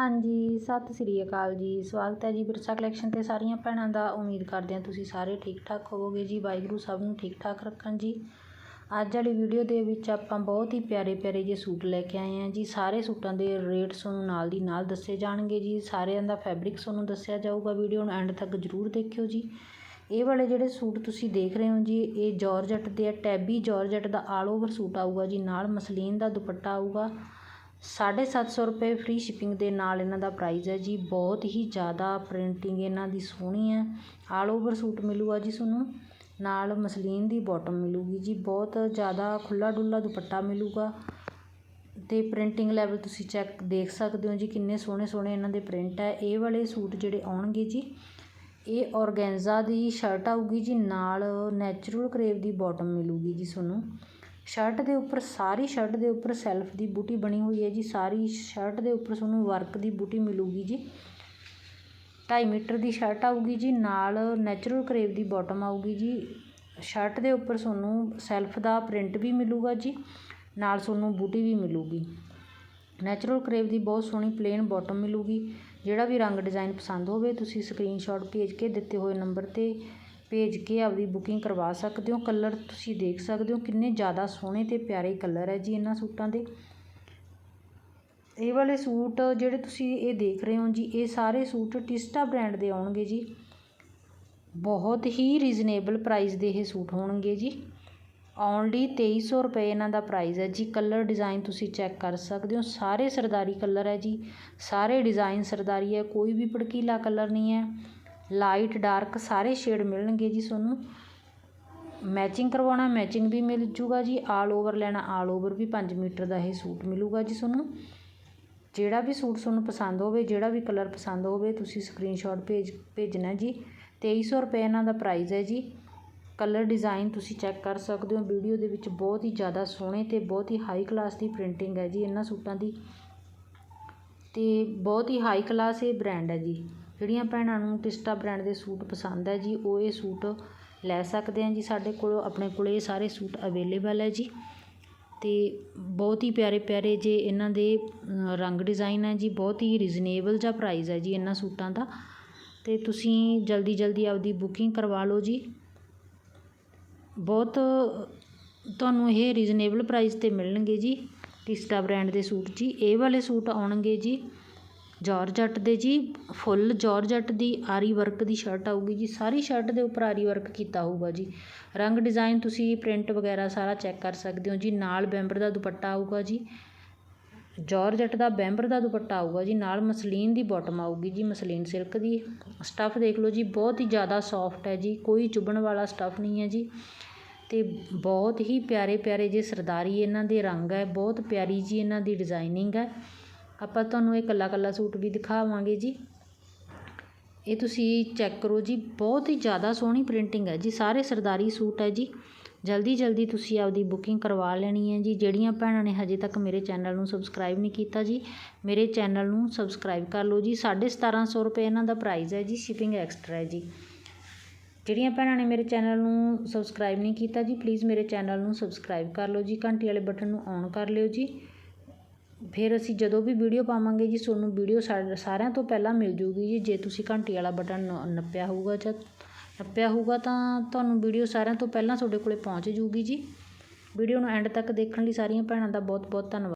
ਹਾਂਜੀ, ਸਤਿ ਸ੍ਰੀ ਅਕਾਲ ਜੀ। ਸਵਾਗਤ ਹੈ ਜੀ ਵਿਰਸਾ ਕਲੈਕਸ਼ਨ ਤੇ ਸਾਰੀਆਂ ਭੈਣਾਂ ਦਾ। ਉਮੀਦ ਕਰਦੇ ਹਾਂ ਤੁਸੀਂ ਸਾਰੇ ਠੀਕ ਠਾਕ ਹੋਵੋਗੇ ਜੀ, ਵਾਹਿਗੁਰੂ ਸਭ ਨੂੰ ਠੀਕ ਠਾਕ ਰੱਖਣ ਜੀ। ਅੱਜ ਵਾਲੀ ਵੀਡੀਓ ਦੇ ਵਿੱਚ ਆਪਾਂ ਬਹੁਤ ਹੀ ਪਿਆਰੇ ਪਿਆਰੇ ਜੇ ਸੂਟ ਲੈ ਕੇ ਆਏ ਹਾਂ ਜੀ। ਸਾਰੇ ਸੂਟਾਂ ਦੇ ਰੇਟ ਤੁਹਾਨੂੰ ਨਾਲ ਦੀ ਨਾਲ ਦੱਸੇ ਜਾਣਗੇ ਜੀ। ਸਾਰਿਆਂ ਦਾ ਫੈਬਰਿਕ ਤੁਹਾਨੂੰ ਦੱਸਿਆ ਜਾਊਗਾ ਵੀਡੀਓ ਨੂੰ ਐਂਡ ਤੱਕ ਜ਼ਰੂਰ ਦੇਖਿਓ ਜੀ। ਇਹ ਵਾਲੇ ਜਿਹੜੇ ਸੂਟ ਤੁਸੀਂ ਦੇਖ ਰਹੇ ਹੋ ਜੀ, ਇਹ ਜਾਰਜਟ ਦੇ ਆ ਟੈਬੀ ਜਾਰਜਟ ਦਾ ਆਲ ਓਵਰ ਸੂਟ ਆਊਗਾ ਜੀ। ਨਾਲ ਮਸਲੀਨ ਦਾ ਦੁਪੱਟਾ ਆਊਗਾ। 750 ਰੁਪਏ ਫ੍ਰੀ ਸ਼ਿਪਿੰਗ ਦੇ ਨਾਲ ਇਹਨਾਂ ਦਾ ਪ੍ਰਾਈਜ਼ ਹੈ ਜੀ। ਬਹੁਤ ਹੀ ਜ਼ਿਆਦਾ ਪ੍ਰਿੰਟਿੰਗ ਇਹਨਾਂ ਦੀ ਸੋਹਣੀ ਹੈ। ਆਲ ਓਵਰ ਸੂਟ ਮਿਲੂਗਾ ਜੀ ਤੁਹਾਨੂੰ। ਨਾਲ ਮਸਲੀਨ ਦੀ ਬੋਟਮ ਮਿਲੂਗੀ ਜੀ। ਬਹੁਤ ਜ਼ਿਆਦਾ ਖੁੱਲਾ ਡੁੱਲਾ ਦੁਪੱਟਾ ਮਿਲੂਗਾ। ਤੇ ਪ੍ਰਿੰਟਿੰਗ ਲੈਵਲ ਤੁਸੀਂ ਚੈੱਕ ਦੇਖ ਸਕਦੇ ਹੋ ਜੀ ਕਿੰਨੇ ਸੋਹਣੇ ਸੋਹਣੇ ਇਹਨਾਂ ਦੇ ਪ੍ਰਿੰਟ ਹੈ। ਇਹ ਵਾਲੇ ਸੂਟ ਜਿਹੜੇ ਆਉਣਗੇ ਜੀ, ਇਹ ਔਰਗੈਂਜ਼ਾ ਦੀ ਸ਼ਰਟ ਆਊਗੀ ਜੀ। ਨਾਲ ਨੈਚੁਰਲ ਕਰੇਵ ਦੀ ਬਾਟਮ ਮਿਲੂਗੀ ਜੀ ਤੁਹਾਨੂੰ। ਸ਼ਰਟ ਦੇ ਉੱਪਰ, ਸਾਰੀ ਸ਼ਰਟ ਦੇ ਉੱਪਰ ਸੈਲਫ ਦੀ ਬੂਟੀ ਬਣੀ ਹੋਈ ਹੈ ਜੀ। ਸਾਰੀ ਸ਼ਰਟ ਦੇ ਉੱਪਰ ਤੁਹਾਨੂੰ ਵਰਕ ਦੀ ਬੂਟੀ ਮਿਲੂਗੀ ਜੀ। 2.5 ਮੀਟਰ ਦੀ ਸ਼ਰਟ ਆਊਗੀ ਜੀ, ਨਾਲ ਨੈਚੁਰਲ ਕਰੇਵ ਦੀ ਬਾਟਮ ਆਊਗੀ ਜੀ। ਸ਼ਰਟ ਦੇ ਉੱਪਰ ਤੁਹਾਨੂੰ ਸੈਲਫ ਦਾ ਪ੍ਰਿੰਟ ਵੀ ਮਿਲੂਗਾ ਜੀ, ਨਾਲ ਤੁਹਾਨੂੰ ਬੂਟੀ ਵੀ ਮਿਲੂਗੀ। ਨੈਚੁਰਲ ਕਰੇਵ ਦੀ ਬਹੁਤ ਸੋਹਣੀ ਪਲੇਨ ਬਾਟਮ ਮਿਲੂਗੀ। ਜਿਹੜਾ ਵੀ ਰੰਗ ਡਿਜ਼ਾਈਨ ਪਸੰਦ ਹੋਵੇ, ਤੁਸੀਂ ਸਕਰੀਨਸ਼ਾਟ ਭੇਜ ਕੇ ਦਿੱਤੇ ਹੋਏ ਨੰਬਰ 'ਤੇ ਭੇਜ ਕੇ ਆਪਦੀ ਬੁਕਿੰਗ ਕਰਵਾ ਸਕਦੇ ਹੋ? ਕਲਰ ਤੁਸੀਂ ਦੇਖ ਸਕਦੇ ਹੋ ਕਿੰਨੇ ਜ਼ਿਆਦਾ ਸੋਹਣੇ ਅਤੇ ਪਿਆਰੇ ਕਲਰ ਹੈ ਜੀ ਇਹਨਾਂ ਸੂਟਾਂ ਦੇ। ਇਹ ਵਾਲੇ ਸੂਟ ਜਿਹੜੇ ਤੁਸੀਂ ਇਹ ਦੇਖ ਰਹੇ ਹੋ ਜੀ, ਇਹ ਸਾਰੇ ਸੂਟ ਟਿਸਟਾ ਬ੍ਰਾਂਡ ਦੇ ਆਉਣਗੇ ਜੀ। ਬਹੁਤ ਹੀ ਰੀਜ਼ਨੇਬਲ ਪ੍ਰਾਈਸ ਦੇ ਇਹ ਸੂਟ ਹੋਣਗੇ ਜੀ। ਓਨਲੀ 2300 ਰੁਪਏ ਇਹਨਾਂ ਦਾ ਪ੍ਰਾਈਸ ਹੈ ਜੀ। ਕਲਰ ਡਿਜ਼ਾਈਨ ਤੁਸੀਂ ਚੈੱਕ ਕਰ ਸਕਦੇ ਹੋ। ਸਾਰੇ ਸਰਦਾਰੀ ਕਲਰ ਹੈ ਜੀ। ਸਾਰੇ ਡਿਜ਼ਾਈਨ ਸਰਦਾਰੀ ਹੈ। ਕੋਈ ਵੀ ਭੜਕੀਲਾ ਕਲਰ ਨਹੀਂ ਹੈ। ਲਾਈਟ, ਡਾਰਕ ਸਾਰੇ ਸ਼ੇਡ ਮਿਲਣਗੇ ਜੀ ਤੁਹਾਨੂੰ। ਮੈਚਿੰਗ ਕਰਵਾਉਣਾ, ਮੈਚਿੰਗ ਵੀ ਮਿਲ ਜੂਗਾ ਜੀ। ਆਲ ਓਵਰ ਲੈਣਾ, ਆਲ ਓਵਰ ਵੀ 5 ਮੀਟਰ ਦਾ ਇਹ ਸੂਟ ਮਿਲੂਗਾ ਜੀ ਤੁਹਾਨੂੰ। ਜਿਹੜਾ ਵੀ ਸੂਟ ਤੁਹਾਨੂੰ ਪਸੰਦ ਹੋਵੇ, ਜਿਹੜਾ ਵੀ ਕਲਰ ਪਸੰਦ ਹੋਵੇ, ਤੁਸੀਂ ਸਕਰੀਨਸ਼ਾਟ ਭੇਜ, ਭੇਜਣਾ ਜੀ। 2300 ਰੁਪਏ ਇਹਨਾਂ ਦਾ ਪ੍ਰਾਈਸ ਹੈ ਜੀ। ਕਲਰ ਡਿਜ਼ਾਈਨ ਤੁਸੀਂ ਚੈੱਕ ਕਰ ਸਕਦੇ ਹੋ। ਵੀਡੀਓ ਦੇ ਵਿੱਚ ਬਹੁਤ ਹੀ ਜ਼ਿਆਦਾ ਸੋਹਣੇ ਤੇ ਬਹੁਤ ਹੀ ਹਾਈ ਕਲਾਸ ਦੀ ਪ੍ਰਿੰਟਿੰਗ ਹੈ ਜੀ ਇਹਨਾਂ ਸੂਟਾਂ ਦੀ। ਤੇ ਬਹੁਤ ਹੀ ਹਾਈ ਕਲਾਸ ਇਹ ਬ੍ਰਾਂਡ ਹੈ ਜੀ। ਜਿਹੜੀਆਂ ਭੈਣਾਂ ਨੂੰ ਟਿਸਟਾ ਬ੍ਰੈਂਡ ਦੇ ਸੂਟ ਪਸੰਦ ਹੈ ਜੀ, ਉਹ ਇਹ ਸੂਟ ਲੈ ਸਕਦੇ ਆ ਜੀ, ਸਾਡੇ ਕੋਲ, ਆਪਣੇ ਕੋਲ ਇਹ ਸਾਰੇ ਸੂਟ ਅਵੇਲੇਬਲ ਹੈ ਜੀ। ਅਤੇ ਬਹੁਤ ਹੀ ਪਿਆਰੇ ਪਿਆਰੇ ਜੇ ਇਹਨਾਂ ਦੇ ਰੰਗ ਡਿਜ਼ਾਇਨ ਹੈ ਜੀ, ਬਹੁਤ ਹੀ ਰੀਜ਼ਨੇਬਲ ਜਿਹਾ ਪ੍ਰਾਈਜ਼ ਹੈ ਜੀ ਇਹਨਾਂ ਸੂਟਾਂ ਦਾ। ਅਤੇ ਤੁਸੀਂ ਜਲਦੀ ਜਲਦੀ ਆਪਦੀ ਬੁਕਿੰਗ ਕਰਵਾ ਲਓ ਜੀ। ਬਹੁਤ ਤੁਹਾਨੂੰ ਇਹ ਰੀਜ਼ਨੇਬਲ ਪ੍ਰਾਈਸ ਤੇ ਮਿਲਣਗੇ ਜੀ, ਟਿਸਟਾ ਬ੍ਰਾਂਡ ਦੇ ਸੂਟ ਜੀ। ਇਹ ਵਾਲੇ ਸੂਟ ਆਉਣਗੇ ਜੀ। ਜੋਰਜੱਟ ਦੇ ਜੀ, ਫੁੱਲ ਜਾਰਜਟ ਦੀ ਆਰੀ ਵਰਕ ਦੀ ਸ਼ਰਟ ਆਊਗੀ ਜੀ, ਸਾਰੀ ਸ਼ਰਟ ਦੇ ਉੱਪਰ ਆਰੀ ਵਰਕ ਕੀਤਾ ਹੋਊਗਾ ਜੀ। ਰੰਗ ਡਿਜ਼ਾਇਨ ਤੁਸੀਂ ਪ੍ਰਿੰਟ ਵਗੈਰਾ ਸਾਰਾ ਚੈੱਕ ਕਰ ਸਕਦੇ ਹੋ ਜੀ, ਨਾਲ ਬੈਂਬਰ ਦਾ ਦੁਪੱਟਾ ਆਊਗਾ ਜੀ। ਜੋਰਜੱਟ ਦਾ ਬੈਂਬਰ ਦਾ ਦੁਪੱਟਾ ਆਊਗਾ ਜੀ, ਨਾਲ ਮਸਲੀਨ ਦੀ ਬਾਟਮ ਆਊਗੀ ਜੀ, ਮਸਲੀਨ ਸਿਲਕ ਦੀ। ਸਟੱਫ ਦੇਖ ਲਓ ਜੀ, ਬਹੁਤ ਹੀ ਜ਼ਿਆਦਾ ਸੌਫਟ ਹੈ ਜੀ, ਕੋਈ ਚੁਭਣ ਵਾਲਾ ਸਟੱਫ ਨਹੀਂ ਹੈ ਜੀ। ਤੇ ਬਹੁਤ ਹੀ ਪਿਆਰੇ ਪਿਆਰੇ ਜੇ ਸਰਦਾਰੀ ਇਹਨਾਂ ਦੇ ਰੰਗ ਹੈ, ਬਹੁਤ ਪਿਆਰੀ ਜੀ ਇਹਨਾਂ ਦੀ ਡਿਜ਼ਾਈਨਿੰਗ ਹੈ। ਆਪਾਂ ਤੁਹਾਨੂੰ ਇਹ ਇਕੱਲਾ ਇਕੱਲਾ ਸੂਟ ਵੀ ਦਿਖਾਵਾਂਗੇ ਜੀ। ਇਹ ਤੁਸੀਂ ਚੈੱਕ ਕਰੋ ਜੀ, ਬਹੁਤ ਹੀ ਜ਼ਿਆਦਾ ਸੋਹਣੀ ਪ੍ਰਿੰਟਿੰਗ ਹੈ ਜੀ, ਸਾਰੇ ਸਰਦਾਰੀ ਸੂਟ ਹੈ ਜੀ। ਜਲਦੀ ਜਲਦੀ ਤੁਸੀਂ ਆਪਦੀ ਬੁਕਿੰਗ ਕਰਵਾ ਲੈਣੀ ਹੈ ਜੀ। ਜਿਹੜੀਆਂ ਭੈਣਾਂ ਨੇ ਹਜੇ ਤੱਕ ਮੇਰੇ ਚੈਨਲ ਨੂੰ ਸਬਸਕ੍ਰਾਈਬ ਨਹੀਂ ਕੀਤਾ ਜੀ, ਮੇਰੇ ਚੈਨਲ ਨੂੰ ਸਬਸਕ੍ਰਾਈਬ ਕਰ ਲਓ ਜੀ। 1750 ਰੁਪਏ ਇਹਨਾਂ ਦਾ ਪ੍ਰਾਈਸ ਹੈ ਜੀ ਸ਼ਿਪਿੰਗ ਐਕਸਟਰਾ ਹੈ ਜੀ। ਜਿਹੜੀਆਂ ਭੈਣਾਂ ਨੇ ਮੇਰੇ ਚੈਨਲ ਨੂੰ ਸਬਸਕ੍ਰਾਈਬ ਨਹੀਂ ਕੀਤਾ ਜੀ ਪਲੀਜ਼ ਮੇਰੇ ਚੈਨਲ ਨੂੰ ਸਬਸਕ੍ਰਾਈਬ ਕਰ ਲਓ ਜੀ। ਘੰਟੀ ਵਾਲੇ ਬਟਨ ਨੂੰ ਔਨ ਕਰ ਲਿਓ ਜੀ। ਫਿਰ ਅਸੀਂ ਜਦੋਂ ਵੀ ਵੀਡੀਓ ਪਾਵਾਂਗੇ ਜੀ, ਤੁਹਾਨੂੰ ਵੀਡੀਓ ਸਾ, ਸਾਰਿਆਂ ਤੋਂ ਪਹਿਲਾਂ ਮਿਲ ਜੂਗੀ ਜੀ, ਜੇ ਤੁਸੀਂ ਘੰਟੀ ਵਾਲਾ ਬਟਨ ਨ, ਨੱਪਿਆ ਹੋਊਗਾ ਜਾਂ ਨੱਪਿਆ ਹੋਊਗਾ ਤਾਂ ਤੁਹਾਨੂੰ ਵੀਡੀਓ ਸਾਰਿਆਂ ਤੋਂ ਪਹਿਲਾਂ ਤੁਹਾਡੇ ਕੋਲ ਪਹੁੰਚ ਜੂਗੀ ਜੀ। ਵੀਡੀਓ ਨੂੰ ਐਂਡ ਤੱਕ ਦੇਖਣ ਲਈ ਸਾਰੀਆਂ ਭੈਣਾਂ ਦਾ ਬਹੁਤ ਬਹੁਤ ਧੰਨਵਾਦ।